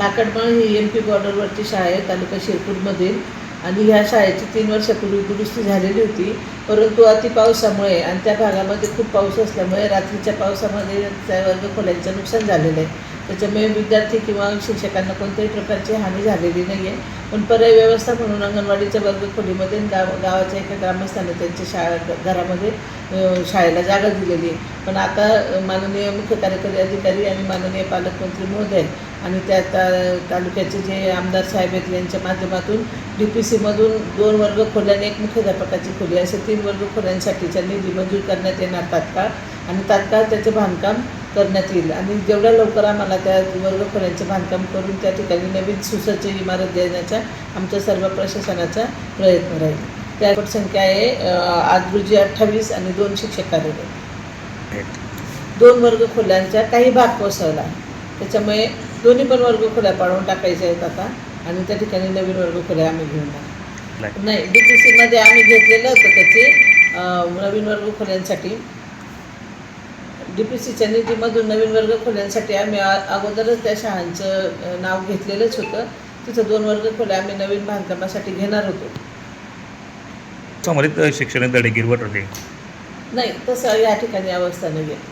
काकडमाळ ही M P बॉर्डरवरची शाळा आहे तालुका शिरपूरमधील आणि ह्या शाळेची तीन वर्षापूर्वी दुरुस्ती झालेली होती. परंतु अति पावसामुळे आणि त्या भागामध्ये खूप पाऊस असल्यामुळे रात्रीच्या पावसामध्ये त्या वर्गखोल्यांचं नुकसान झालेलं आहे. त्याच्यामुळे विद्यार्थी किंवा शिक्षकांना कोणत्याही प्रकारची हानी झालेली नाही आहे. पण पर्याय व्यवस्था म्हणून अंगणवाडीच्या वर्गखोलीमध्ये गाव गावाच्या एका ग्रामस्थाने त्यांच्या शाळा घरामध्ये शाळेला जागा दिलेली आहे. पण आता माननीय मुख्य कार्यकारी अधिकारी आणि माननीय पालकमंत्री महोदय आणि त्या ता तालुक्याचे जे आमदार साहेब आहेत यांच्या माध्यमातून डी पी सीमधून दोन वर्ग खोल्या आणि एक मुख्याध्यापकाची खोली असे तीन वर्ग खोल्यांसाठीच्या निधी मंजूर करण्यात येणार तात्काळ आणि तात्काळ त्याचे बांधकाम करण्यात येईल. आणि जेवढ्या लवकर आम्हाला त्या वर्ग खोल्यांचे बांधकाम करून त्या ठिकाणी नवीन सुसज्ज इमारत देण्याचा आमच्या सर्व प्रशासनाचा प्रयत्न राहील. त्या संख्या आहे आज रोजी अठ्ठावीस आणि दोन शिक्षक कार्यरत दोन वर्ग खोल्यांच्या काही भाग कोसळला. त्याच्यामुळे दोन्ही पण वर्ग खोल्या पाडून टाकायच्या आहेत आता. आणि त्या ठिकाणी नवीन वर्ग खोल्या आम्ही घेऊन टाकू नाही. डी पी सीमध्ये आम्ही घेतलेलं होतं त्याचे नवीन वर्ग खोल्यांसाठी. डी पी सीच्या निधीमधून नवीन वर्ग खोल्यांसाठी आम्ही अगोदरच त्या शाळांचं नाव घेतलेलंच होतं. तिथं दोन वर्ग खोल्या आम्ही नवीन बांधकामासाठी घेणार होतो. संबंधित शिक्षण नाही तसं या ठिकाणी अवस्था नाही आहे